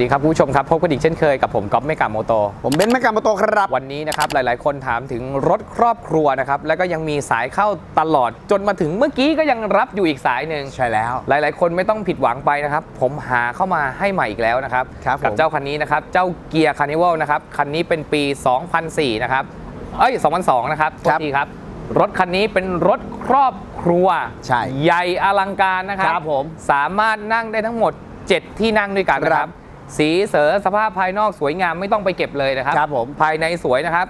ดีครับคุณผู้ชมครับ พบกันอีกเช่นเคยกับผมก๊อฟเมกาโมโต ผมเบนซ์แมกกามาโตครับ วันนี้นะครับ หลายๆ คนถามถึงรถครอบครัวนะครับ แล้วก็ยังมีสายเข้าตลอดจนมาถึงเมื่อกี้ก็ยังรับอยู่อีกสายหนึ่งใช่แล้ว หลายๆ คนไม่ต้องผิดหวังไปนะครับ ผมหาเข้ามาให้ใหม่อีกแล้วนะครับครับกัผม เจ้าคันนี้นะครับเจ้าเกียร์คาร์นิวัลนะครับคันนี้เป็นปี 2004 นะครับเอ้ย2002 นะครับโทษทีครับ รถคันนี้เป็นรถครอบครัวใช่ใหญ่อลังการนะครับ ครับผม สามารถนั่งได้ทั้งหมด 7 ที่นั่งด้วยกันนะคครัรับบ สีเสอสภาพภายนอกสวยงามไม่ต้องไปเก็บเลยนะครับครับผมภายในสวยนะครับ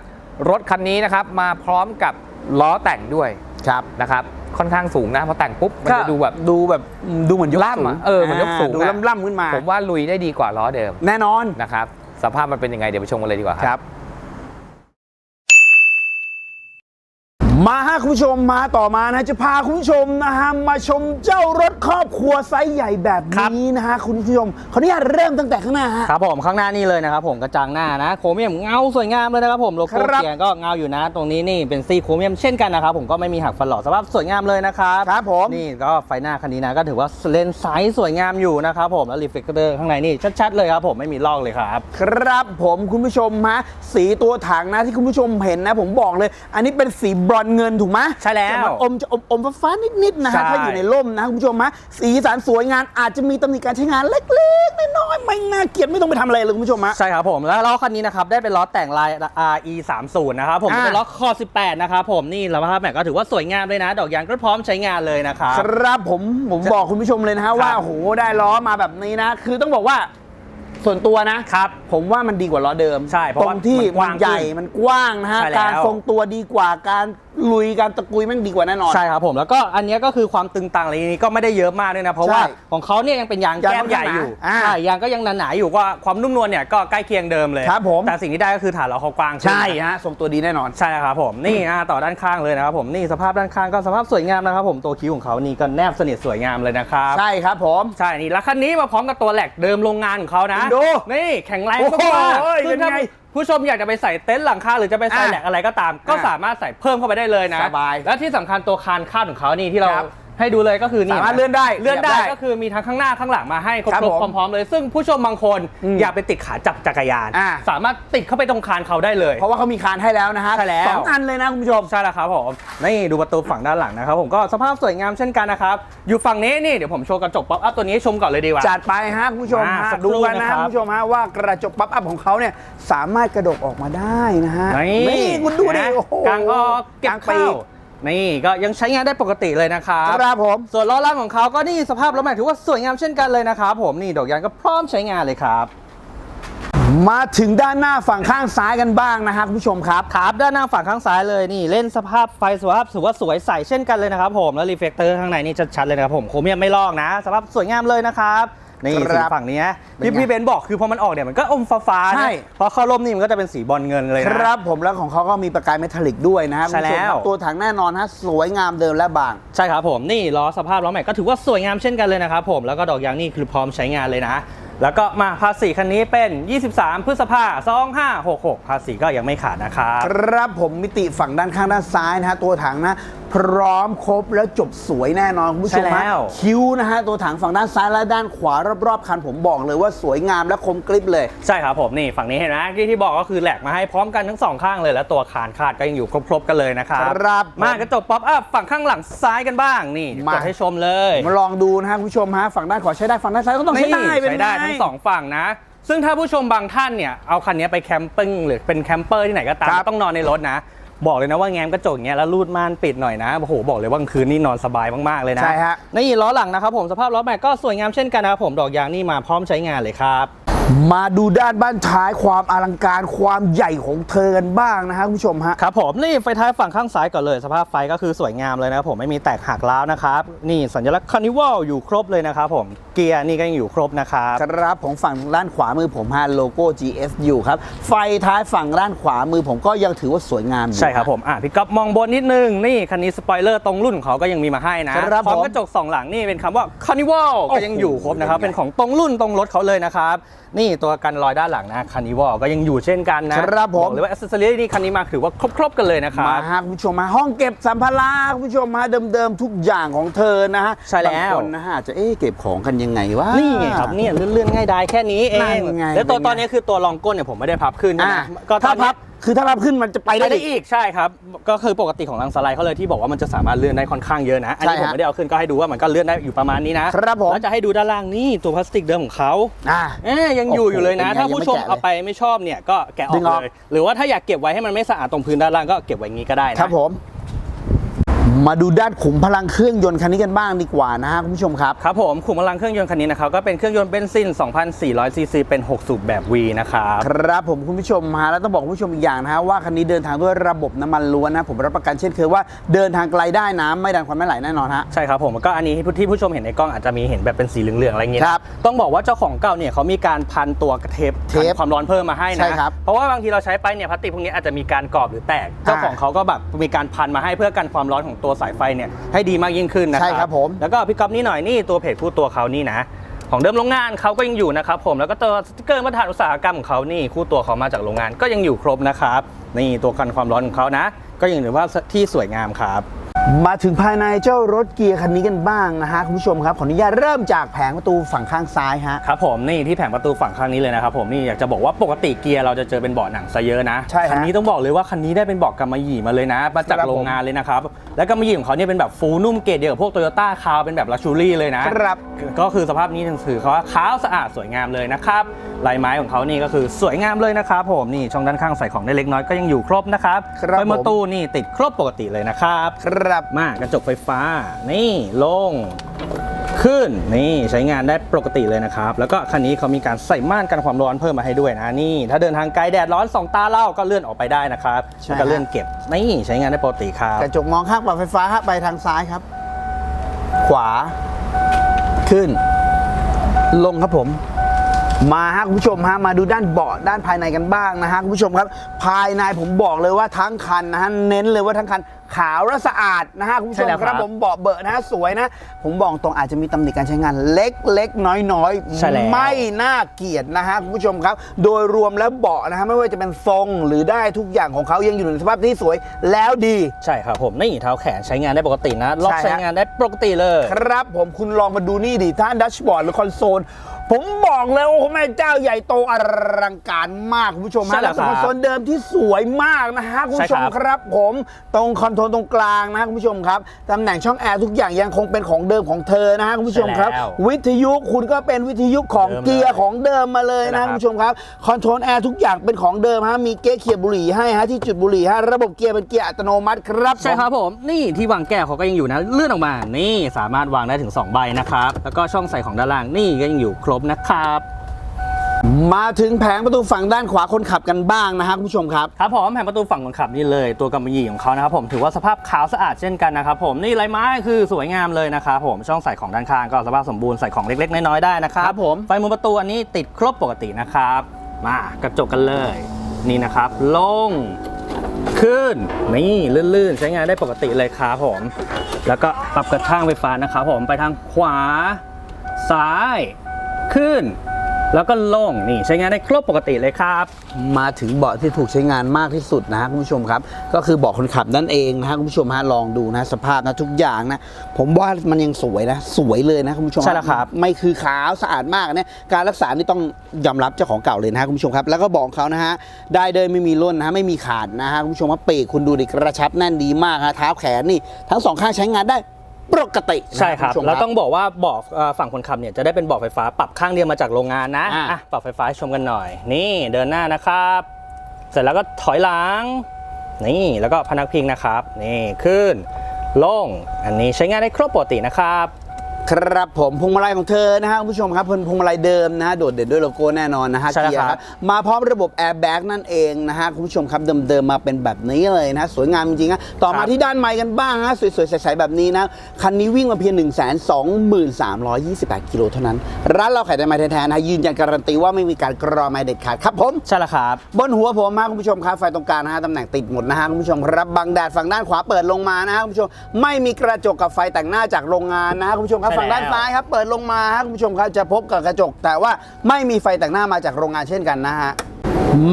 รถคันนี้นะครับมาพร้อมกับล้อแต่งด้วยครับนะครับค่อนข้างสูงนะพอแต่งปุ๊บมันจะดูแบบดูแบบดูเหมือนยกล่ำสูงอะเออเหมือนยกสูงดูอะล่ำๆขึ้นมา ผมว่าลุยได้ดีกว่าล้อเดิม แน่นอนนะครับสภาพมันเป็นยังไงเดี๋ยวไปชมกันเลยดีกว่าคครับ รับ มาฮะคุณผู้ชมมาต่อมานะจะพาคุณผู้ชมนะฮะมาชมเจ้ารถครอบครัวไซส์ใหญ่แบบครับนี้นะฮะคุณผู้ชมขออนุญาตเริ่มตั้งแต่ข้างหน้าฮะ ครับผมข้างหน้านี่เลยนะครับผมกระจังหน้านะโครเมียมเงาสวยงามเลยนะครับผมโลโก้ครับเกียร์ก็เงาอยู่นะ ตรงนี้นี่เป็นซีโครเมียมเช่นกันนะครับผมก็ไม่มีหักฟันหล่อสภาพสวยงามเลยนะครับครับผมนี่ก็ไฟหน้าคันนี้นะก็ถือว่าเลนส์ไซส์สวยงามอยู่นะครับผมแล้วรีเฟกเตอร์ข้างในนี่ชัดๆเลยครับผมไม่มีลอกเลยครับ ครับผมคุณผู้ชมฮะสีตัวถังนะที่คุณผู้ชมเห็นนะ ผมบอกเลย อันนี้เป็นสีบรอนซ์เงินถูกไหมใช่แล้วจะมันอมจะอมอมฟ้าๆนิดๆนะใช่ฮะถ้าอยู่ในร่มนะคุณผู้ชมฮะสีสันสวยงามอาจจะมีตำหนิการใช้งานเล็กๆน้อยๆไม่น่าเกลียดไม่ต้องไปทำอะไรเลยคุณผู้ชมฮะ ใช่ครับผมแล้วล้อคันนี้นะครับได้เป็นล้อแต่งลาย RE 3 0นะครับผมอ่า เป็นล้อคอ18นะครับผมนี่สภาพแม็กก็ถือว่าสวยงามเลยนะ ดอกยางก็พร้อมใช้งานเลยนะครับ ครับผมผมบอกคุณผู้ชมเลยนะฮะว่าโอ้โหได้ล้อมาแบบนี้นะ คือต้องบอกว่าส่วนตัวนะ ครับ ผมว่ามันดีกว่าล้อเดิมใช่เพราะตรว่างที่มันกมัว้านงใหญ่ขึ้นมันกว้างนะฮะใช่แล้วการทรงตัวดีกว่าการลุยการตะกุยแม่งดีกว่าแน่นอน ใช่ครับผมแล้วก็อันเนี้ยก็คือความตึงตังอะไรนี้ก็ไม่ได้เยอะมากด้วยนะ เพราะว่าใช่ของเขาเนี่ยยังเป็นยางยางแก้มใหญ่อยู่ค่อนข้างหนาอ่าใช่ยางก็ยังหนาๆอยู่ก็ความนุ่มนวลเนี่ยก็ใกล้เคียงเดิมเลยครับผม แต่สิ่งที่ได้ก็คือฐานเราเขากว้างขึ้น ใช่ฮะทรงตัวดีแน่นอน ใช่ครับผมนี่อ่าต่อด้านข้างเลยนะครับผมนี่สภาพด้านข้างก็สภาพสวยงามนะครับผมตัวคิ้วของเขานี่ก็แนบสนิทสวยงามเลยนะครับใช่ครับผม ใช่นี่แล้วคันนี้มาพร้อมกับตัวแหลกเดิมโรงงานของเขานะดูนี่แข็งแรงโอ้โหมากๆซึ่งถ้าเป็นไง ผู้ชมอยากจะไปใส่เต็นท์หลังคาหรือจะไปใส่อะแหลกอะไรก็ตาม ก็อะสามารถใส่เพิ่มเข้าไปได้เลยนะสบาย และที่สำคัญตัวคานคาดของเขานี่ที่เราครับ ให้ดูเลยก็คือนี่สามารถเลื่อนได้เลื่อนได้ขยับได้ก็คือมีทั้งข้างหน้าข้างหลังมาให้ครบครับครบผมพร้อมๆเลยซึ่งผู้ชมบางคนอืมอยากไปติดขาจับจักรยานอะสามารถติดเข้าไปตรงคานเขาได้เลย เพราะว่าเขามีคานให้แล้วนะฮะใช่แล้วสองอันเลยนะคุณผู้ชมใช่แล้วครับผมนี่ดูประตูฝั่งด้านหลังนะครับผมก็สภาพสวยงามเช่นกันนะครับอยู่ฝั่งนี้นี่เดี๋ยวผมโชว์กระจกป๊อปอัพตัวนี้ให้ชมก่อนเลยดีกว่าจัดไปฮะคุณผู้ชมอ่าฮะสักครู่ดูกันนะนะครับคุณผู้ชมฮะว่ากระจกปั๊บอัพของเขาเนี่ยสามารถกระดกออกมาได้นะฮะนี่คุณดูดินะโอ้โหกลางออกเก็บลางปีข้าว นี่ก็ยังใช้งานได้ปกติเลยนะครับ ครับผม ส่วนล้อล่างของเขาก็นี่สภาพล้อแม็กถือว่าสวยงามเช่นกันเลยนะครับผมนี่ดอกยางก็พร้อมใช้งานเลยครับมาถึงด้านหน้าฝั่งข้างซ้ายกันบ้างนะฮะคุณผู้ชมครับครับด้านหน้าฝั่งข้างซ้ายเลยนี่เล่นสภาพไฟสภาพถือว่าสวยใสเช่นกันเลยนะครับผมแล้วรีเฟกเตอร์ข้างในนี่ชัดๆเลยนะครับผมโครเมียมไม่ลอกนะสภาพสวยงามเลยนะครับ นี่คสีรับฝั่งนี้นะเป็นที่ไง พี่เบนซ์บอกคือพอมันออกเนี่ยมันก็อมฟ้าๆนะใช่ พอเข้าร่มนี่มันก็จะเป็นสีบอลเงินเลยคนะ รับผมแล้วของเขาก็มีประกายเมทัลลิกด้วยนะฮะใช่แล้ว คุณผู้ชมครับตัวถังแน่นอนฮะสวยงามเดิมและบาง ใช่ครับผมนี่ล้อสภาพล้อแม็กก็ถือว่าสวยงามเช่นกันเลยนะครับผมแล้วก็ดอกยางนี่คือพร้อมใช้งานเลยนะ แล้วก็มาภาษีคันนี้เป็น 23 พฤษภา2566 ภาษีก็ยังไม่ขาดนะครับครับผมมิติฝั่งด้านข้างด้านซ้ายนะฮะตัวถังนะพร้อมครบแล้วจบสวยแน่นอนคุณผู้ชมใช่แล้ฮะวคิ้วนะฮะตัวถังฝั่งด้านซ้ายและด้านขวารอบๆคันผมบอกเลยว่าสวยงามและคมกริบเลย ใช่ครับผมนี่ฝั่งนี้เห็นไหมที่ที่บอกก็คือแหลกมาให้พร้อมกันทั้งสองข้างเลยแล้วตัวคานคาดก็ยังอยู่ครบๆกันเลยนะครับครับผมมากระจกป๊อปอัพฝั่งข้างหลังซ้ายกันบ้างนี่มากดให้ชมเลย มาลองดูนะฮะคุณผู้ชมฮะฝั่งด้านขวาใช้ได้ฝั่งด้านซ้ายก็ต้องใช้นี่ได้เป็นใช้ได้ไทั้งสองฝั่งนะ ซึ่งถ้าผู้ชมบางท่านเนี่ยเอาคันนี้ไปแคมปิ้งหรือเป็นแคมเปอร์ที่ไหนก็ตามครับต้องนอนในรถนะ บอกเลยนะว่าแง้มกระจกอย่างเงี้ยแล้วรูดม่านปิดหน่อยนะโอ้โหบอกเลยว่ากลางคืนนี่นอนสบายมากๆเลยนะใช่ฮะนี่ล้อหลังนะครับผมสภาพล้อแม็กก็สวยงามเช่นกันนะครับผมดอกยางนี่มาพร้อมใช้งานเลยครับ มาดูด้านบ้านท้ายความอลังการความใหญ่ของเธอกันบ้างนะฮะคุณผู้ชมฮะครับผมนี่ไฟท้ายฝั่งข้างซ้ายก่อนเลย สภาพไฟก็คือสวยงามเลยนะครับผมไม่มีแตกหักร้าวนะครับนี่สัญลักษณ์คานิวัลอยู่ครบเลยนะครับผมเกียร์นี่ก็ยังอยู่ครบนะครับครับผมฝั่งด้านขวามือผมฮะโลโก้ GS อยู่ครับไฟท้ายฝั่งด้านขวามือผมก็ยังถือว่าสวยงามอยู่ใช่ครับผมอะพี่ก๊อฟมองบนนิดนึงนี่คันนี้สปอยเลอร์ตรงรุ่นของเขาก็ยังมีมาให้นะครับพร้อมผมกระจกสองหลังนี่เป็นคำว่าคานิวัลโอ้โหก็ยังอยู่ครบนะครับเป็นไงเป็นของตรงรุ่นตรงรถเขาเลยนะครับนี่ตัวกันรอยด้านหลังนะคันนี้วอลก็ยังอยู่เช่นกันนะครับผมอกเลยว่าอ c เซอรี่นี่คันนี้มาถือว่าครบๆกันเลยนะครัมาบฮะคุณผู้ชมมาห้องเก็บสัมภาระคุณผู้ชมมาเดิมๆทุกอย่างของเธอนะฮะใช่แล้วบางคนนะฮะอาจจะเอ๊ะเก็บของกันยังไงวะนี่ไงครับเนี่ยเลื่อนๆง่ายดายแค่นี้เอนั่งนไงแล้วตัวเป็นไงตอนนี้คือตัวรองก้นเนี่ยผมไม่ได้พับขึ้นอ่านะก็ถ้าตอนนี้พับ คือถ้าพับขึ้นมันจะไปไปได้ได้อีก อีกใช่ครับ ก็คือปกติของลังสไลด์เขาเลยที่บอกว่ามันจะสามารถเลื่อนได้ค่อนข้างเยอะนะ อันนี้ใช่ผมฮะไม่ได้เอาขึ้นก็ให้ดูว่ามันก็เลื่อนได้อยู่ประมาณนี้นะครับผม แล้วจะให้ดูด้านล่างนี่ตัวพลาสติกเดิมของเขาอ่า เอ๊ยยังอยู่โอ้โหอยู่เลยนะเป็นไงถ้าผู้ชมยังไม่แกะเลยเอาไปไม่ชอบเนี่ยก็แกะอดึอกงออก เลย หรือว่าถ้าอยากเก็บไว้ให้มันไม่สะอาดตรงพื้นด้านล่างก็เก็บไว้อย่างนี้ก็ได้นะครับผม มาดูด้านขุมพลังเครื่องยนต์คันนี้กันบ้างดีกว่านะฮะคุณผู้ชมครับ ครับผมขุมพลังเครื่องยนต์คันนี้นะครับก็เป็นเครื่องยนต์เบนซิน 2,400 ซีซีเป็น 6 สูบแบบ V นะครับครับผมคุณผู้ชมฮะแล้วต้องบอกคุณผู้ชมอีกอย่างนะฮะว่าคันนี้เดินทางด้วยระบบน้ำมันล้วนนะผมรับประกันเช่นเคยว่าเดินทางไกลได้น้ำไม่ดันควันไม่ไหลแน่นอนฮะใช่ครับผมก็อันนี้ที่ที่ผู้ชมเห็นในกล้องอาจจะมีเห็นแบบเป็นสีเหลืองๆอะไรเงี้ยครับต้องบอกว่าเจ้าของเก่าเนี่ยเขามีการพันตัวเทปเทปกันความร้อนเพิ่มมาให้ใช่นะครับเพราะว่าบางทีเราใช้ไปเนี่ยพลาสติกพวกนี้อาจจะมีการกรอบหรือแตกเจ้าของเขาก็แบบมีการพันมาให้เพื่อกันความร้อนของตัวสายไฟเนี่ยให้ดีมากยิ่งขึ้นนะครัใช่ครับผมแล้วก็พี่ก๊อฟนี่หน่อยนี่ตัวเพจคู่ตัวเขานี่นะของเดิมโรงงานเขาก็ยังอยู่นะครับผมแล้วก็ตัวสติ๊กเกอร์มาตรฐานอุตสาหกรรมของเขานี่คู่ตัวเขามาจากโรงงานก็ยังอยู่ครบนะครับนี่ตัวกันความร้อนของเขานะ ก็ยังถือว่าที่สวยงามครับ มาถึงภายในเจ้ารถเกียร์คันนี้กันบ้างนะฮะคุณผู้ชมครับขออนุญาตเริ่มจากแผงประตูฝั่งข้างซ้ายฮะครับผมนี่ที่แผงประตูฝั่งข้างนี้เลยนะครับผมนี่อยากจะบอกว่าปกติเกียร์เราจะเจอเป็นเบาะหนังซะเยอะนะใช่ฮะคันี้ต้องบอกเลยว่าคันนี้ได้เป็นเบาะกำมะหยี่มาเลยนะมาจากครับผมโรงงานเลยนะครับแล้วกำมะหยี่ของเขาเนี่ยเป็นแบบฟูนุ่มเกรดเดียวกับพวกโตโยต้าคาวเป็นแบบลักชูรี่เลยนะครับก็คือสภาพนี้ถือเขาว่าขาวสะอาดสวยงามเลยนะครับลายไม้ของเขานี่ก็คือสวยงามเลยนะครับผมนี่ช่องด้านข้างใส่ของได้เล็กน้อยก็ยังอยู่ครบนะครับครับไฟประผมตูนี่ติดครบปกติเลยนะครับครับมากระจกไฟฟ้า นี่ลง ขึ้นนี่ใช้งานได้ปกติเลยนะครับ แล้วก็คันนี้เขามีการใส่ม่านกันความร้อนเพิ่มมาให้ด้วยนะนี่ ถ้าเดินทางไกลแดดร้อนสองตาเล่าก็เลื่อนออกไปได้นะครับใช่แล้วก็เลื่อนเก็บนี่ใช้งานได้ปกติครับ กระจกมองข้างปรับไฟฟ้าฮะไปทางซ้ายครับ ขวา ขึ้น ลงครับผม มาฮะคุณผู้ชมฮะมาดูด้านเบาะด้านภายในกันบ้างนะฮะคุณผู้ชมครับ ภายในผมบอกเลยว่าทั้งคันนะฮะเน้นเลยว่าทั้งคันขาวและสะอาดนะฮะคุณผู้ชใช่มแล้วคครัรับบผมเบาะเบอะนะฮะสวยนะ ผมบอกตรงอาจจะมีตำหนิการใช้งานเล็กเล็กน้อยน้อยๆใช่แล้ว ไม่น่าเกลียดนะฮะคุณผู้ชมครับ โดยรวมแล้วเบาะนะฮะไม่ว่าจะเป็นทรงหรือได้ทุกอย่างของเขายังอยู่ในสภาพที่สวยแล้วดี ใช่ครับผมนี่เท้าแขนใช้งานได้ปกตินะ ล็อกใช่ฮะ ใช้งานได้ปกติเลย ครับผมคุณลองมาดูนี่ดิท่านดัชบอร์ดหรือคอนโซล ผมบอกเลยโอ้โหแม่เจ้าใหญ่โตอลังการมากคุณผู้ชมใช่ฮะแล้แล้ววเป็นคครับอนโซลเดิมที่สวยมากนะฮะคุณผู้ชมใช่ครับครับ ผมตรงคอนโทรลตรงกลางนะคุณผู้ชมครับตำแหน่งช่องแอร์ทุกอย่างยังคงเป็นของเดิมของเธอนะฮะคุณผู้ชมครับ ใช่แล้ววิทยุคุณก็เป็นวิทยุของเดิมเลยเกียร์ของเดิมมาเลยใช่นะแล้ว คุณผู้ชมครับคอนโทรลแอร์ทุกอย่างเป็นของเดิมฮะมีเก๊ะเขียบบุหรี่ให้ฮะที่จุดบุหรี่ฮะระบบเกียร์เป็นเกียร์อัตโนมัติครับใช่ครับผม นี่ที่วางแก้วเขาก็ยังอยู่นะเลื่อนออกมา นี่สามารถวางได้ถึง 2 ใบนะครับ แล้วก็ช่องใส่ของด้านล่างนี่ก็ยังอยู่ครบนะครับมาถึงแผงประตูฝั่งด้านขวาคนขับกันบ้างนะฮะคุณผู้ชมครับครับผมแผงประตูฝั่งคนขับนี่เลยตัวกำมะหยี่ของเขานะครับผมถือว่าสภาพขาวสะอาดเช่นกันนะครับผมนี่ลายไม้คือสวยงามเลยนะครับผมช่องใส่ของด้านข้างก็สภาพสมบูรณ์ใส่ของเล็ก ๆ น้อยๆได้นะครับครับผมไฟมุมประตูอันนี้ติดครบปกตินะครับ มากระจกกันเลย นี่นะครับ ลงขึ้นนี่ลื่นๆ ใช้งานได้ปกติเลยครับผม แล้วก็ปรับกระช่างไฟฟ้านะครับผมไปทางขวาซ้าย ขึ้น แล้วก็ลงนี่ใช้งานได้ครบปกติเลยครับ มาถึงเบาะที่ถูกใช้งานมากที่สุดนะฮะคุณผู้ชมครับ ก็คือเบาะคนขับนั่นเองนะฮะคุณผู้ชมฮะลองดูนะสภาพนะทุกอย่างนะ ผมว่ามันยังสวยนะ สวยเลยนะคุณผู้ชมใช่แล้วครับ ไม่คือขาวสะอาดมากเนี่ยการรักษานี่ต้องยอมรับเจ้าของเก่าเลยนะฮะคุณผู้ชมครับ แล้วก็บอกเขานะฮะได้เดินไม่มีร่นนะฮะไม่มีขาดนะฮะคุณผู้ชมว่าเปรกคุณดูดิกระชับแน่นดีมากฮะเท้าแขนนี่ทั้งสองข้างใช้งานได้ ปกตินะฮะใช่ครับณผู้ชม แล้วต้องบอกว่าเบาะเอ่อฝั่งคนขับเนี่ยจะได้เป็นเบาะไฟฟ้าปรับข้างเดียวมาจากโรงงานนะอะอะปรับไฟฟ้าให้ชมกันหน่อย นี่เดินหน้านะครับ เสร็จแล้วก็ถอยหลังนี่แล้วก็พนักพิงนะครับ นี่ขึ้นลงอันนี้ใช้งานได้ครบปกตินะครับ ครับผมพวงมาลัยของเธอนะฮะคุณผู้ชมครับเป็นพวงมาลัยเดิมนะฮะโดดเด่นด้วยโลโก้แน่นอนนะฮะใช่แล้วเกียร์ครับมาพร้อมระบบแอร์แบ็กนั่นเองนะฮะคุณผู้ชมครับเดิมๆมาเป็นแบบนี้เลยนะฮะสวยงามจริงๆนะต่อมาที่ด้านไม้กันบ้างฮะสวยๆใสๆแบบนี้นะคันนี้วิ่งมาเพียง 1 2 3 2 8กิโลเท่านั้น ร้านเราขายแต่ไม้แท้ๆนะฮะยืนยันการันตีว่าไม่มีการกรอไม้เด็ดขาดครับผม ใช่แล้วครับ บนหัวผมฮะคุณผู้ชมครับไฟตรงกลางนะฮะตำแหน่งติดหมดนะฮะคุณผู้ชมครับบังแดดฝั่งด้านขวาเปิดลงมานะฮะคุณผู้ชมไม่มีกระจกกับไฟแต่งหน้าจากโรงงานนะฮะคุณผู้ชมครับฝั่งใช่แล้วด้านซ้ายครับเปิดลงมาฮะคุณผู้ชมครับจะพบกับกระจก แต่ว่าไม่มีไฟแต่งหน้ามาจากโรงงานเช่นกันนะฮะ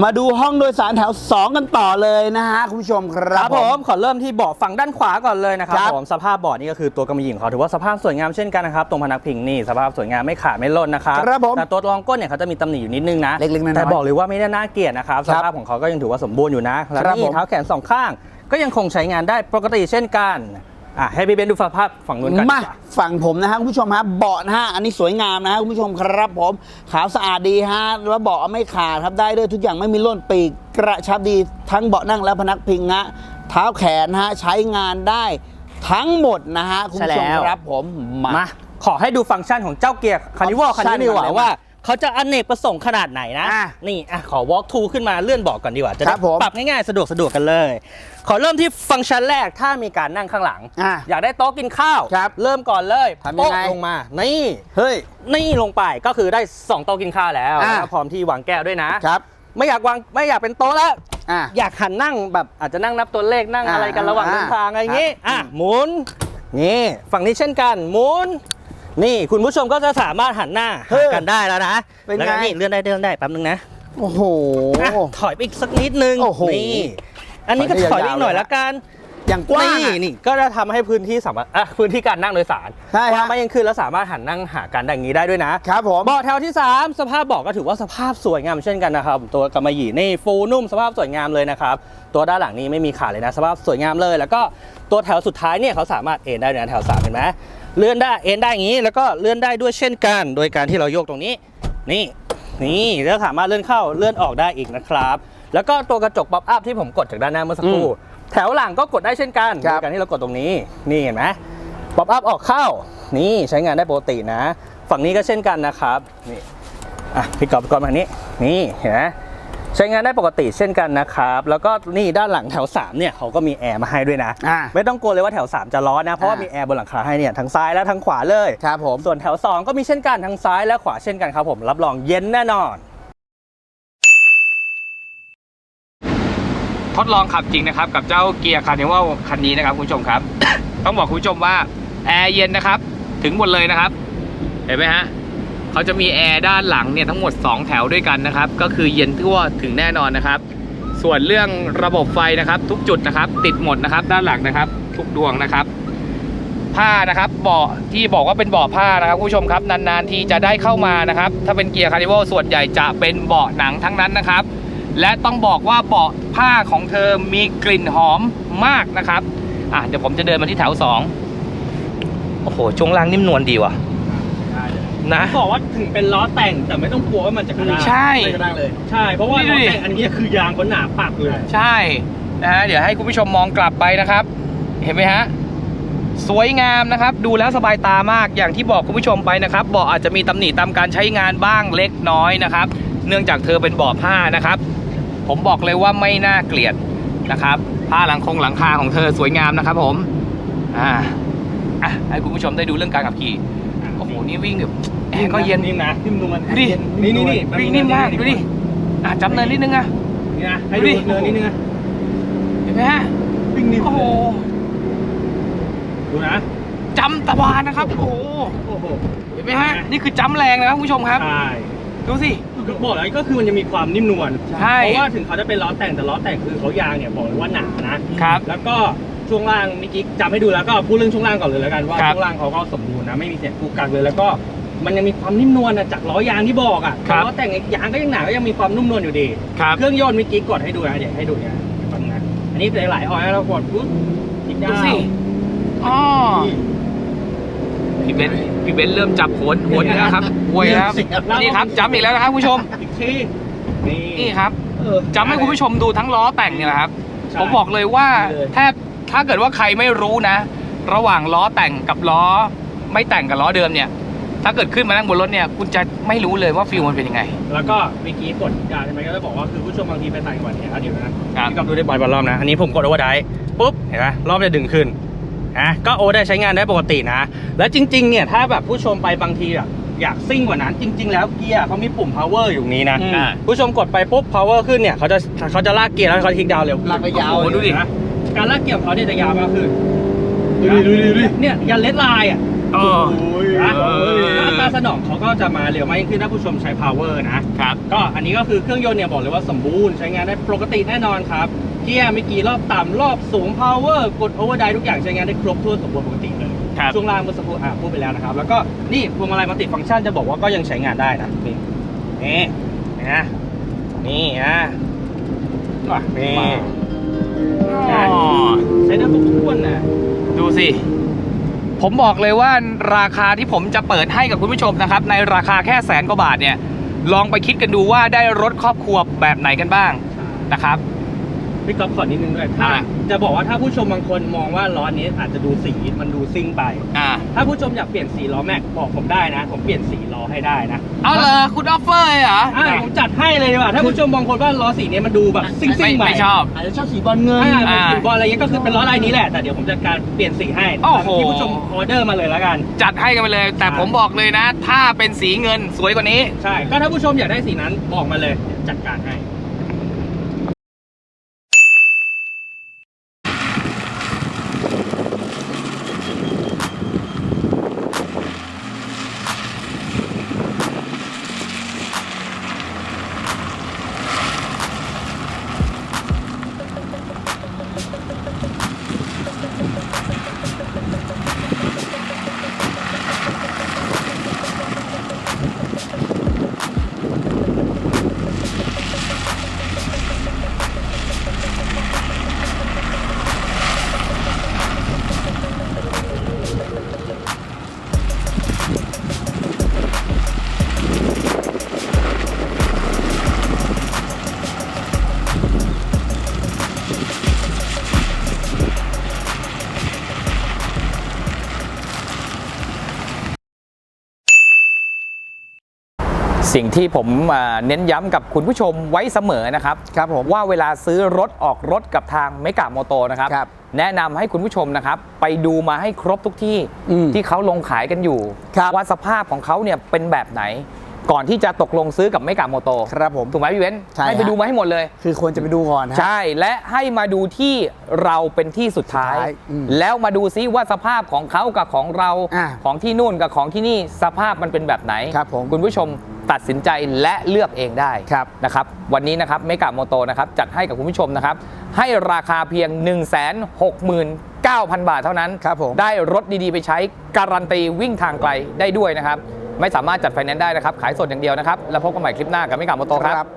มาดูห้องโดยสารแถว 2 กันต่อเลยนะฮะคุณผู้ชมคครัรับบผมขอเริ่มที่เบาะฝั่งด้านขวาก่อนเลยนะครับครับผมสภาพเบาะนี่ก็คือตัวกำมะหยี่ของเขาถือว่าสภาพสวยงามเช่นกันนะครับตรงพนักพิงนี่สภาพสวยงามไม่ขาดไม่ล่นนะครับครับผมแต่ตัวรองก้นเนี่ยเขาจะมีตำหนิอยู่นิดนึงนะเล็กๆน้อยๆแต่บอกเลยว่าไม่ได้น่าเกลียดนะครับคสรับภาพของเขาก็ยังถือว่าสมบูรณ์อยู่นะแล้วครับผนี่มเท้าแขนสองข้าง ก็ยังคงใช้งานได้ปกติเช่นกัน อะให้พี่เบนดูสภาพฝั่งนู้นกันดีกมาว่าฝั่งผมนะฮะคุณผู้ชมฮะเบาะนะฮะอันนี้สวยงามนะฮะคุณผู้ชมครับผมขาวสะอาดดีฮะแล้วเบาะไม่ขาดครับได้ด้วยทุกอย่างไม่มีร่นปีกกระชับดีทั้งเบาะนั่งและพนักพิงฮะเท้าแขนฮะใช้งานได้ทั้งหมดนะฮะคุณผู้ชมใช่แล้วครับผมมามาขอให้ดูฟังก์ชันของเจ้าเกียร์คานิวอลคันนี้ดีกว่าก่อนเลยว่า เขาจะอเนกประสงค์ขนาดไหนนะ อะนี่อะขอ walk to ขึ้นมาเลื่อนเบาะก่อนดีกว่า จะคได้รับผม ปรับง่ายๆ สะดวกสะดวกกันเลย ขอเริ่มที่ฟังก์ชันแรกถ้ามีการนั่งข้างหลัง อะ อยากได้โต๊ะกินข้าว ครับเริ่มก่อนเลยทำยังไงโต๊ะลงมา นี่ เฮ้ย นี่ลงไปก็คือได้ 2 โต๊ะกินข้าวแล้วอะ แล้วพร้อมที่วางแก้วด้วยนะ ครับ ไม่อยากวางไม่อยากเป็นโต๊ะแล้ว อะ อยากหันนั่งแบบอาจจะนั่งนับตัวเลขนั่งอ่าอะไรกันระหว่างอ่าเดินทางอะไรอย่างงี้ครับอะหมุน นี่ ฝั่งนี้เช่นกัน หมุน นี่คุณผู้ชมก็จะสามารถหันหน้าเฮ้หายกันได้แล้วนะเป็นไงแล้วก็นี่เลื่อนได้เลื่อนได้แป๊บนึงนะโอ้โห อะถอยไปอีกสักนิดนึงโอ้โหนี่อันนี้ก็ถถออยยได้ไปอีกหน่อยยาวๆละกันอย่างกว้างนี่อะนี่ก็จะทำให้พื้นที่สามารถอะพื้นที่การนั่งโดยสารใช่กฮะว้างมากยิ่งขึ้นแล้วสามารถหันนั่งหากันได้อย่างนี้ได้ด้วยนะครับผม เบาะแถวที่ 3 สภาพเบาะก็ถือว่าสภาพสวยงามเช่นกันนะครับ ตัวกำมะหยี่นี่ฟูนุ่มสภาพสวยงามเลยนะครับ ตัวด้านหลังนี้ไม่มีขาดเลยนะ สภาพสวยงามเลย แล้วก็ตัวแถวสุดท้ายเนี่ยเขาสามารถเอนได้ด้วยนะแถว3เห็นไหม เลื่อนได้เอนได้อย่างนี้ แล้วก็เลื่อนได้ด้วยเช่นกัน โดยการที่เราโยกตรงนี้ นี่ นี่แล้วสามารถเลื่อนเข้าเลื่อนออกได้อีกนะครับ แล้วก็ตัวกระจกป๊อปอัพที่ผมกดจากด้านหน้าเมื่อสักครู่แถวหลังก็กดได้เช่นกันครัโดบยการที่เรากดตรงนี้ นี่เห็นไหมป๊อปอัพออกเข้า นี่ใช้งานได้ปกตินะ ฝั่งนี้ก็เช่นกันนะครับ นี่ อะพี่กอบพี่กอบมานี้ นี่เห็นไหม ใช้งานได้ปกติเช่นกันนะครับ แล้วก็นี่ด้านหลังแถว 3 เนี่ยเขาก็มีแอร์มาให้ด้วยนะ อะไม่ต้องกลัวเลยว่าแถว 3 จะร้อนนะ เพราะว่าอะมีแอร์บนหลังคาให้เนี่ยทั้งซ้ายและทั้งขวาเลย ครับผม ส่วนแถว 2 ก็มีเช่นกันทั้งซ้ายและขวาเช่นกันครับผมรับรองเย็นแน่นอน ทดลองขับจริงนะครับ กับเจ้าเกียร์คาร์นิวัลคันนี้นะครับคุณผู้ชมครับ ต้องบอกคุณผู้ชมว่าแอร์เย็นนะครับ ถึงหมดเลยนะครับ เห็นไหมฮะ เขาจะมีแอร์ด้านหลังเนี่ยทั้งหมด 2 แถวด้วยกันนะครับ ก็คือเย็นทั่วถึงแน่นอนนะครับ ส่วนเรื่องระบบไฟนะครับ ทุกจุดนะครับ ติดหมดนะครับ ด้านหลังนะครับ ทุกดวงนะครับ ผ้านะครับเบาะที่บอกว่าเป็นเบาะผ้านะครับคุณผู้ชมครับนานๆทีจะได้เข้ามานะครับ ถ้าเป็นเกียร์คาร์นิวัลส่วนใหญ่จะเป็นเบาะหนังทั้งนั้นนะครับ และต้องบอกว่าเบาะผ้าของเธอมีกลิ่นหอมมากนะครับอะเดี๋ยวผมจะเดินมาที่แถว2โอ้โหช่วงล่างนิ่มนวลดีว่ะ นะ บอกว่าถึงเป็นล้อแต่งแต่ไม่ต้องกลัวว่ามันจะกระด้างใช่ ไม่กระด้างเลย ใช่เพราะว่านี่ดูล้อดิแต่งอันนี้คือยางเขาหนาปักเลย ใช่นะฮะเดี๋ยวให้คุณผู้ชมมองกลับไปนะครับ เห็นไหมฮะสวยงามนะครับ ดูแล้วสบายตามากอย่างที่บอกคุณผู้ชมไปนะครับเบาะอาจจะมีตำหนิตามการใช้งานบ้างเล็กน้อยนะครับ เนื่องจากเธอเป็นเบาะผ้านะครับ ผมบอกเลยว่าไม่น่าเกลียดนะครับ ผ้าหลังคงหลังคาของเธอสวยงามนะครับผมอ่าอะให้คุณผู้ชมได้ดูเรื่องการขับขี่โอ้โหนี่วิ่งแบบ แอร์ก็เย็นนิ่มนะนิ่มนวลดูดินี่นี่นี่วิ่งนิ่มมากดูดิอะจำเนินนิดนึงอะนี่นะให้ดูดูดิเนินนิดนึงนะเห็นไหมฮะวิ่งนิ่มโอ้โหดูนะจำตะวานนะครับโอ้โหโอ้โหเห็นไหมฮะนี่คือจำแรงนะครับคุณผู้ชมครับใช่ดูสิคือบอกแล้วก็คือมันจะมีความนิ่มนวลใช่เพราะว่าถึงเขาจะเป็นล้อแต่งแต่ล้อแต่งคือเขายางเนี่ยบอกเลยว่าหนานะครับแล้วก็ช่วงล่างเมื่อกี้จำให้ดูแล้วก็พูดเรื่องช่วงล่างก่อนเลยแล้วกันว่าครับช่วงล่างเขาก็สมบูรณ์นะไม่มีเสียงกุกกักเลยแล้วก็ มันยังมีความนิ่มนวลนะจากล้อยางที่บอกอะครับ ล้อแต่งยางก็ยังหนาก็ยังมีความนุ่มนวลอยู่ดี ครับ เครื่องยนต์เมื่อกี้กดให้ดูนะเดี๋ยวให้ดูเนี่ยฟังนะอันนี้หลายๆออยล์เรากดปุ๊บอีกดูดาวสิอ๋อพี่เบนซ์พี่เบนซ์เริ่มจับโหนโหนอีกแล้วครับโวยแล้วครับ นี่ครับจำอีกแล้วนะครับคุณผู้ชม อีกทีนี่นี่ครับเออจำให้คุณผู้ชมดูทั้งล้อแต่งเนี่ยแหละครับ ใช่ ผมบอกเลยว่าเลย แทบถ้าเกิดว่าใครไม่รู้นะ ระหว่างล้อแต่งกับล้อ ไม่แต่งกับล้อเดิมเนี่ย ถ้าเกิดขึ้นมานั่งบนรถเนี่ย คุณจะไม่รู้เลยว่าฟิลมันเป็นยังไง แล้วก็เมื่อกี้กดยาใช่ไหมก็จะบอกว่าคือผู้ชมบางทีไปต่างจังหวัดเนี่ยเอาเดี๋ยวนะครับพี่กอบดูได้บ่อยบอลรอบนะ อันนี้ผมกดโอเวอร์ไดปุ๊บเห็นไหมรอบจะดึงขึ้นอะก็โอเวอร์ไดใช้งานได้ปกตินะ แล้วจริง ๆ เนี่ยถ้าแบบผู้ชมไปบางทีอะอยากซิ่งกว่านั้นจริง ๆ แล้วเกียร์เขามีปุ่ม power อยู่ตรงนี้นะอืมอ่าผู้ชมกดไปปุ๊บ power ขึ้นเนี่ยเขาจะเขาจะลากเกียร์แล้วเขาคลิกดาวน์เร็วขึ้นลากไปยาวโอ้โหดูดินะการลากเกียร์ของเขาเนี่ยจะยาวมากขึ้นดูดิดูดิดูดิเนี่ยยันเลดไลน์อะ เออ นะเออ อัตราสนองเขาก็จะมาเร็วมากยิ่งขึ้นถ้าผู้ชมใช้ power นะ ครับ ก็อันนี้ก็คือเครื่องยนต์เนี่ยบอกเลยว่าสมบูรณ์ใช้งานได้ปกติแน่นอนครับเกียร์ไม่กี่รอบต่ำรอบสูง power กด overdrive ทุกอย่างใช้งานได้ครบถ้วนสมบูรณ์ปกติเลย ครับ ช่วงล่างเมื่อสักครู่อะพูดไปแล้วนะครับ แล้วก็นี่พวงมาลัยมัลติฟังก์ชันจะบอกว่าก็ยังใช้งานได้นะนี่นี่นะนี่นะว่ะนี่อ๋อใช้ได้ครบถ้วนนะดูสิ ผมบอกเลยว่าราคาที่ผมจะเปิดให้กับคุณผู้ชมนะครับ ในราคาแค่แสนกว่าบาทเนี่ย ลองไปคิดกันดูว่าได้รถครอบครัวแบบไหนกันบ้างนะครับ พี่ก๊อฟขอนิดนึงด้วยถ้าอะ จะบอกว่าถ้าผู้ชมบางคนมองว่าล้อนี้อาจจะดูสีมันดูซิ่งไป อ่า ถ้าผู้ชมอยากเปลี่ยนสีล้อแม็กบอกผมได้นะ ผมเปลี่ยนสีล้อให้ได้นะเอาเลยคุณออฟเฟอร์เลยเหรอ อะผมจัดให้เลยดีกว่าถ้าผู้ชมบางคนว่าล้อสีนี้มันดูแบบซิ่งไม่ๆไปไม่ชอบ อาจจะชอบสีบอลเงิน อ่าอ่าสีบอลอะไรเงี้ยก็คือเป็นล้อลายนี้แหละแต่เดี๋ยวผมจัดการเปลี่ยนสีให้โอ้โห ที่ผู้ชมออเดอร์มาเลยแล้วกัน จัดให้กันไปเลย แต่ใช่ผมบอกเลยนะ ถ้าเป็นสีเงินสวยกว่านี้ ใช่ก็ถ้าผู้ชมอยากได้สีนั้นบอกมาเลยเดี๋ยวจัดการให้ สิ่งที่ผมอ่าเน้นย้ำกับคุณผู้ชมไว้เสมอนะครับครับผมว่าเวลาซื้อรถออกรถกับทางเมกะโมโตนะครับครับแนะนำให้คุณผู้ชมนะครับ ไปดูมาให้ครบทุกที่อืมที่เขาลงขายกันอยู่ครับว่าสภาพของเขาเนี่ยเป็นแบบไหน ก่อนที่จะตกลงซื้อกับเมกะโมโตครับผมถูกไหมพี่เว้นใช่ให้ไปฮะดูมาให้หมดเลย คือควรจะไปดูก่อนฮะใช่ และให้มาดูที่เราเป็นที่สุดท้ายสุดท้ายอืมแล้วมาดูซิว่าสภาพของเขากับของเราอะของที่นู่นกับของที่นี่สภาพมันเป็นแบบไหนครับผมคุณผู้ชม ตัดสินใจและเลือกเองได้ครับนะครับวันนี้นะครับเมกะโมโตนะครับจัดให้กับคุณผู้ชมนะครับให้ราคาเพียง 1 6 9 0 0 0 บาทเท่านั้นครับผมได้รถดีๆ ไปใช้การันตีวิ่งทางไกลได้ด้วยนะครับ ไม่สามารถจัดไฟแนนซ์ได้นะครับ ขายสดอย่างเดียวนะครับ แล้วพบกันใหม่คลิปหน้ากับเมกะโมโตครับ